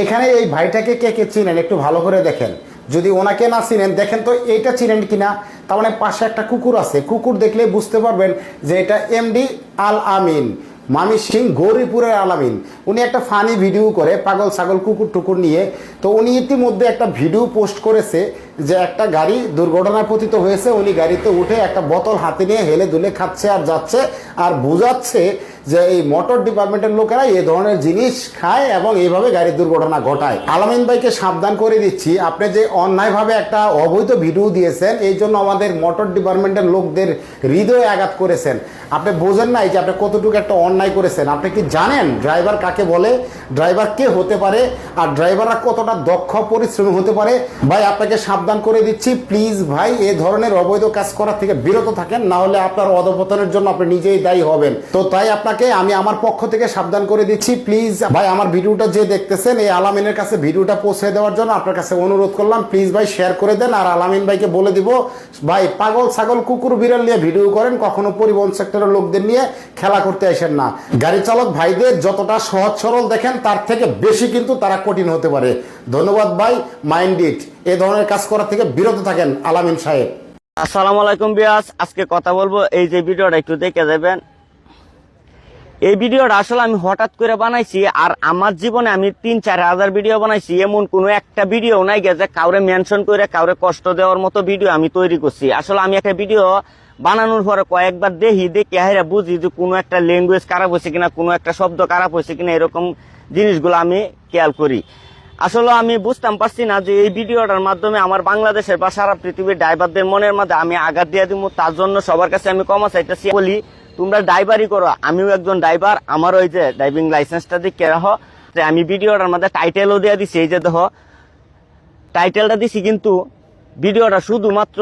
এখানে এই ভাইটাকে কে কে চিনেন? একটু ভালো করে দেখেন। যদি ওনাকে না চিনেন, দেখেন তো এইটা চিনেন কিনা? তার মানে পাশে একটা কুকুর আছে। কুকুর দেখলে বুঝতে পারবেন যে এটা এমডি আল আমিন, মামি সিং গৌরীপুরের আলামিন উনি একটা ফানি ভিডিও করে পাগল ছাগল কুকুর টুকুর নিয়ে। তো উনি ইতিমধ্যে একটা ভিডিও পোস্ট করেছে যে একটা গাড়ি দুর্ঘটনায় পতিত হয়েছে। উনি গাড়িতে উঠে একটা বোতল হাতে নিয়ে হেলে দুলে খাচ্ছে আর যাচ্ছে আর বোঝাচ্ছে যে এই মোটর ডিপার্টমেন্টের লোকেরা এই ধরনের জিনিস খায় এবং এইভাবে গাড়ির দুর্ঘটনা ঘটায়। আলামিন ভাইকে সাবধান করে দিচ্ছি, আপনি যে অন্যায়ভাবে একটা অবৈধ ভিডিও দিয়েছেন, এই জন্য আমাদের মোটর ডিপার্টমেন্টের লোকদের হৃদয়ে আঘাত করেছেন। আপনি বোঝেন নাই যে আপনি কতটুকু একটা অন্যায় করেছেন। আপনি কি জানেন ড্রাইভার কাকে বলে? ড্রাইভার কে হতে পারে? আর ড্রাইভাররা কতটা দক্ষ, পরিশ্রমী হতে পারে? ভাই, আপনাকে সাবধান করে দিচ্ছি। প্লিজ ভাই, এ ধরনের অবৈধ কাজ করা থেকে বিরত থাকেন, না হলে আপনার অধপতনের জন্য আপনি নিজেই দায়ী হবেন। তো তাই আপনাকে আমি আমার পক্ষ থেকে সাবধান করে দিচ্ছি। প্লিজ ভাই, আমার ভিডিওটা যে দেখতেছেন, এই আলামিনের কাছে ভিডিওটা পৌঁছে দেওয়ার জন্য আপনার কাছে অনুরোধ করলাম। প্লিজ ভাই শেয়ার করে দেন আর আলামিন ভাইকে বলে দিব, ভাই, পাগল ছাগল কুকুর বিড়াল নিয়ে ভিডিও করেন, কখনো পরিবহন সেক্টরের লোকদের নিয়ে খেলা করতে আসেন না। গাড়ি চালক ভাইদের যতটা সহজ সরল দেখেন, তার থেকে বেশি কিন্তু তারা কঠিন হতে পারে। ধন্যবাদ, ভাই মাইন্ড ইট এ ধরনের কাজ করা থেকে বিরত থাকেন আলামিন সাহেব। আসসালামু আলাইকুম বিয়াস, আজকে কথা বলব, এই যে ভিডিওটা একটু দেখে যাবেন। এই ভিডিওটা আসলে আমি হঠাৎ করে বানাইছি আর আমার জীবনে আমি তিন, চার হাজার ভিডিও বানাইছি। এমন কোনো একটা ভিডিও নাই গেছে কাউরে মেনশন করে, কাউরে কষ্ট দেওয়ার মতো ভিডিও আমি তৈরি করছি। আসলে আমি একটা ভিডিও বানানোর পরে কয়েকবার দেখি দেখি হাইরা বুঝি যে কোনো একটা ল্যাঙ্গুয়েজ খারাপ হয়েছে কিনা, কোনো একটা শব্দ খারাপ হয়েছে কিনা, এরকম জিনিসগুলো আমি খেয়াল করি। আসলে আমি বুঝতাম পারছি না যে এই ভিডিওটার মাধ্যমে আমার বাংলাদেশের বা সারা পৃথিবীর ড্রাইভারদের মনের মধ্যে আমি আঘাত দিয়ে দিব তার জন্য সবার কাছে আমি কমা চাইতেছি বলি। তোমরা ড্রাইভারই করো। আমিও একজন ড্রাইভার আমার ওই যে ড্রাইভিং লাইসেন্সটা দিকে রাখো, যে আমি ভিডিওটার মধ্যে টাইটেলও দিয়ে দিছি, এই যে দেখো। টাইটেলটা দিছি কিন্তু ভিডিওটা শুধুমাত্র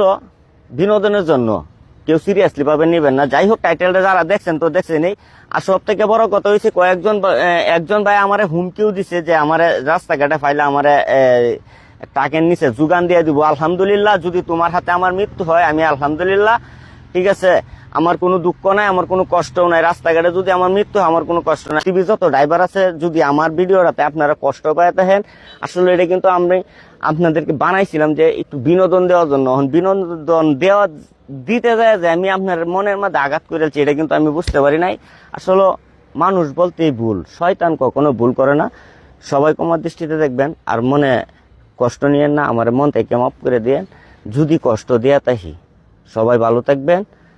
বিনোদনের জন্য। কেউ সিরিয়াসলি ভাবে নেবেন না। যাই হোক টাইটেলটা যারা দেখছেন তো দেখছেনই। আর সব থেকে বড় কথা হয়েছে কয়েকজন একজন ভাই আমারে হুমকিও দিছে যে আমারে রাস্তাঘাটে ফাইলে আমারে টাকের নিচে যোগান দিয়ে দিব। আলহামদুলিল্লাহ, যদি তোমার হাতে আমার মৃত্যু হয়, আমি আলহামদুলিল্লাহ। ঠিক আছে? আমার কোনো দুঃখ নাই, আমার কোনো কষ্টও নাই। রাস্তাঘাটে যদি আমার মৃত্যু আমার কোনো কষ্ট নাই। টিভি যত ড্রাইভার আছে, যদি আমার ভিডিওটাতে আপনারা কষ্ট পায় থাকেন, আসলে এটা কিন্তু আমি আপনাদেরকে বানাইছিলাম যে একটু বিনোদন দেওয়ার জন্য। বিনোদন দেওয়া দিতে যায় যে আমি আপনার মনের মধ্যে আঘাত করেছি এটা কিন্তু আমি বুঝতে পারি নাই। আসলে মানুষ বলতেই ভুল। শয়তান কখনো ভুল করে না। সবাই কমার দৃষ্টিতে দেখবেন, আর মনে কষ্ট নিয়েন না, আমার মন থেকে মাফ করে দিয়েন। যদি কষ্ট দেয়া তাহি সবাই ভালো থাকবেন।